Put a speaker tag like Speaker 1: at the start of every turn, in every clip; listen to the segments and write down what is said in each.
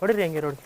Speaker 1: ಹೊಡಿರಿ ಹಂಗೆ ರೋಡ್ಗೆ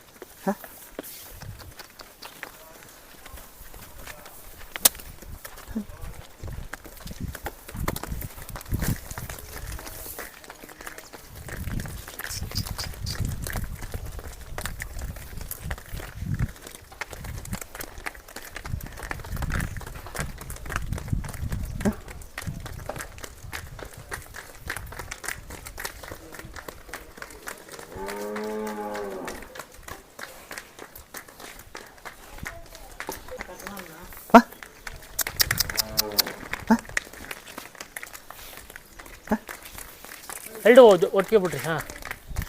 Speaker 1: ಎರಡು ಒದ್- ಒಟ್ಟಿಗೆ ಬಿಡ್ರಿ ಹಾಂ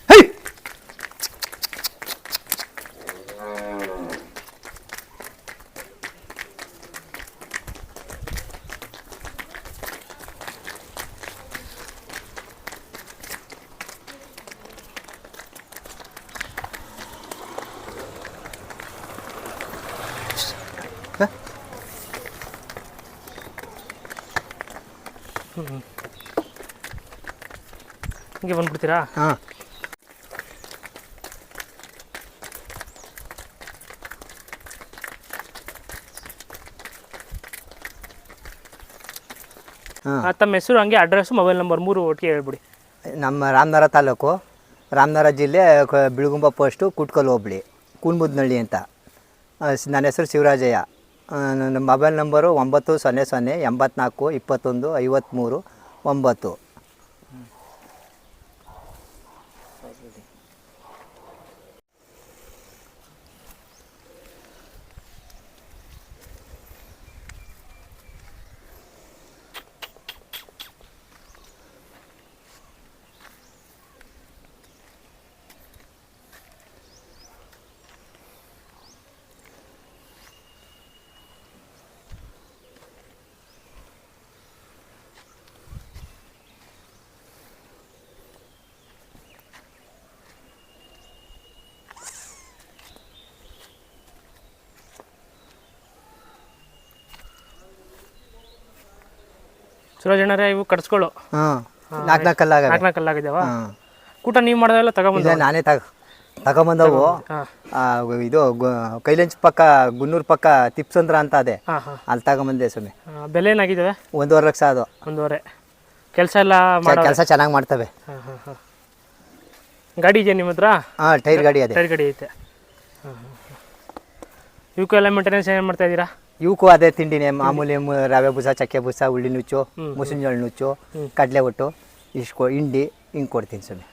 Speaker 2: ಹೈ
Speaker 1: ಹಿಂಗೆ ಬಂದ್ಬಿಡ್ತೀರಾ?
Speaker 2: ಹಾಂ.
Speaker 1: ತಮ್ಮ ಹೆಸರು ಹಂಗೆ ಅಡ್ರೆಸ್ ಮೊಬೈಲ್ ನಂಬರ್ ಮೂರು ಒಟ್ಟಿಗೆ ಹೇಳ್ಬಿಡಿ.
Speaker 2: ನಮ್ಮ ರಾಮನಗರ ತಾಲೂಕು ರಾಮನಗರ ಜಿಲ್ಲೆ ಕ- ಬಿಳುಗುಂಬ ಪೋಸ್ಟು ಕುಟ್ಕಲ್ ಹೋಬಳಿ ಕೂನ್ಬುದ್ನಳ್ಳಿ ಅಂತ. ಆ, ಸ್- ನನ್ನ ಹೆಸರು ಶಿವರಾಜಯ್ಯ. ಆ, ನನ್ನ ಮೊಬೈಲ್ ನಂಬರು ಒಂಬತ್ತು ಸೊನ್ನೆ ಸೊನ್ನೆ ಎಂಬತ್ನಾಲ್ಕು ಇಪ್ಪತ್ತೊಂದು ಐವತ್ತ್ಮೂರು ಒಂಬತ್ತು.
Speaker 1: ಸುರಜಣ್ಣರೇ ಇವು ಕಟ್ಸ್ಕೊಳ್ಳು.
Speaker 2: ಹಾಂ ನಾಲ್ಕು ನಾಲ್ಕು ಕಲ್ಲಾಗ
Speaker 1: ನಾಲ್ಕು ನಾಲ್ಕು ಕಲ್ಲಾಗಿದ್ದಾವ ಕೂಟ ನೀವು ಮಾಡೋದೆಲ್ಲ ತಗೊಂಬಂದ
Speaker 2: ನಾನೇ ತಗ ತಗೊಂಬಂದವು. ಇದು ಕೈಲಂಚ್ ಪಕ್ಕ ಗುನ್ನೂರ್ ಪಕ್ಕ ತಿಪ್ಸಂದ್ರ ಅಂತ ಅದೇ. ಅಲ್ಲಿ ತಗೊಂಬಂದೆ ಸ್ವಾಮಿ.
Speaker 1: ಬೆಲೆ ಏನಾಗಿದ್ದಾವೆ
Speaker 2: ಒಂದೂವರೆ ಲಕ್ಷ ಅದು.
Speaker 1: ಒಂದೂವರೆ. ಕೆಲಸ ಎಲ್ಲ
Speaker 2: ಕೆಲಸ ಚೆನ್ನಾಗಿ ಮಾಡ್ತವೆ.
Speaker 1: ಗಾಡಿ ಇದೆಯಾ ನಿಮ್ಮ ಹತ್ರ?
Speaker 2: ಹಾಂ ಟೈರ್ ಗಾಡಿ ಅದೇ
Speaker 1: ಟೈರ್ ಗಾಡಿ ಐತೆ. ಇವಕ್ಕೆಲ್ಲ ಮೇಂಟೆನೆನ್ಸ್ ಏನು ಮಾಡ್ತಾ ಇದ್ದೀರಾ?
Speaker 2: ಇವಕ್ಕೂ ಅದೇ ತಿಂಡಿನೇ ಮಾಮೂಲಿ ರವೆ ಬೂಸ ಚಕ್ಕೆ ಬೂಸ ಉಳ್ಳಿ ನುಚ್ಚು ಮುಸುಂಜೋಳ ನುಚ್ಚು ಕಡಲೆ ಒಟ್ಟು ಇಷ್ಟು ಹಿಂಡಿ ಹಿಂಗೆ ಕೊಡ್ತೀನಿ ಸ್ವಾಮಿ.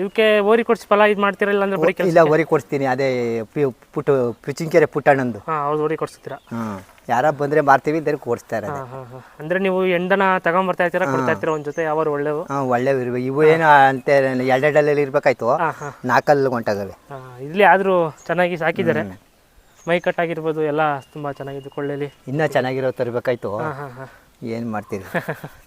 Speaker 1: ಇವಕ್ಕೆ ಓರಿ ಕೊಡ್ಸಿ ಫಲ ಇದು ಮಾಡ್ತೀರಲ್ಲ ಅಂದ್ರೆ ಬರೀ
Speaker 2: ಇಲ್ಲ ಓರಿ ಕೊಡ್ತೀನಿ ಅದೇ ಪುಟ್ಟು ಪಿಚಿಂಕೆರೆ ಪುಟ್ಟಣ್ಣಂದು.
Speaker 1: ಹಾಂ ಅವ್ರು ಓರಿ ಕೊಡ್ಸ್ತೀರಾ?
Speaker 2: ಹಾಂ ಯಾರ ಬಂದ್ರೆ ಮಾರ್ತೀವಿ ಅಂದ್ರೆ ಕೊಡಿಸ್ತಾ ಇರೋದು
Speaker 1: ಅಂದರೆ ನೀವು ಎಂಡನ ತಗೊಂಬರ್ತಾ ಇರ್ತೀರಾ ಕೊಡ್ತಾ ಇರ್ತೀರಾ ಒಂದು ಜೊತೆ ಯಾವಾರು ಒಳ್ಳೆವು
Speaker 2: ಹಾಂ ಒಳ್ಳೆ ಇರ್ಬೇಕು. ಇವು ಏನು ಅಂತ ಎರಡೆರಡಲ್ಲಿ ಇರ್ಬೇಕಾಯ್ತು? ನಾಲ್ಕಲ್ಲಿ ಹೊಂಟಾಗವೆ
Speaker 1: ಇಲ್ಲಿ ಆದರೂ ಚೆನ್ನಾಗಿ ಸಾಕಿದ್ದಾರೆ. ಮೈ ಕಟ್ ಆಗಿರ್ಬೋದು ಎಲ್ಲ ತುಂಬ ಚೆನ್ನಾಗಿದೆ ಕೊಳ್ಳೇಲಿ.
Speaker 2: ಇನ್ನೂ ಚೆನ್ನಾಗಿರೋ ತರಬೇಕಾಯ್ತು. ಏನು ಮಾಡ್ತೀರಿ?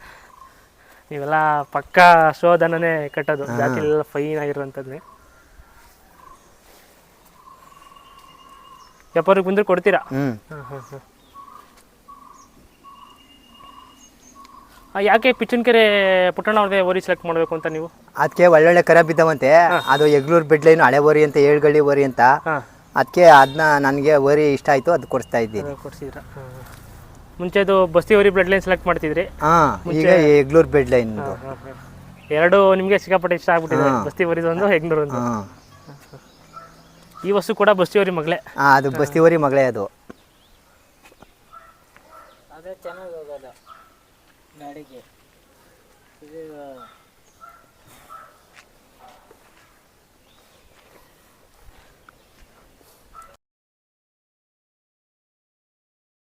Speaker 1: ನೀವೆಲ್ಲ ಪಕ್ಕಾ ಶೋಧನನೇ ಕಟ್ಟೋದು ಜಾತಿ ಎಲ್ಲ ಫೈನ್ ಆಗಿರುವಂಥದ್ದೇ ವ್ಯಾಪಾರಕ್ಕೆ ಬಂದ್ರೆ ಕೊಡ್ತೀರಾ? ಯಾಕೆ ಪಿಚ್ಚನಕೆರೆ ಪುಟ್ಟಣ್ಣ ಅವ್ರದೇ ಓರಿ ಸೆಲೆಕ್ಟ್ ಮಾಡಬೇಕು ಅಂತ ನೀವು?
Speaker 2: ಅದಕ್ಕೆ ಒಳ್ಳೊಳ್ಳೆ ಕರ ಬಿದ್ದವಂತೆ. ಅದು ಎಗ್ಲೂರ್ ಬಿಡ್ಲೈನು ಹಳೆ ಓರಿ ಅಂತ ಏಳ್ಗಳಿ ಓರಿ ಅಂತ. ಅದಕ್ಕೆ ಅದನ್ನ ನನಗೆ ವರಿ ಇಷ್ಟ ಆಯಿತು ಅದು ಕೊಡಿಸ್ತಾ ಇದ್ದೀನಿ.
Speaker 1: ಕೊಡ್ಸಿದ್ರ. ಮುಂಚೆದು ಬಸ್ತಿ ವರಿ ಬ್ಲಡ್ ಲೈನ್ ಸೆಲೆಕ್ಟ್ ಮಾಡ್ತಿದ್ರಿ?
Speaker 2: ಹಾಂ ಈಗ ಎಗ್ಲೂರು ಬೆಡ್ ಲೈನ್
Speaker 1: ಎರಡು ನಿಮಗೆ ಸಿಕ್ಕಾಪಟ್ಟೆ ಇಷ್ಟ ಆಗ್ಬಿಟ್ಟಿದೆ ಬಸ್ತಿ ಒಂದು ಹೆಗ್ನೂರೊಂದು
Speaker 2: ಒಂದು.
Speaker 1: ಈ ವಸ್ತು ಕೂಡ ಬಸ್ತಿ ವರಿ ಮಗಳೇ.
Speaker 2: ಹಾಂ ಅದು ಬಸ್ತಿ ವರಿ ಮಗಳೇ ಅದು.
Speaker 3: ಅದೇ ಚೆನ್ನಾಗಿ ಹೋಗೋದು. ಗಾಡಿಗೆ. ಇದು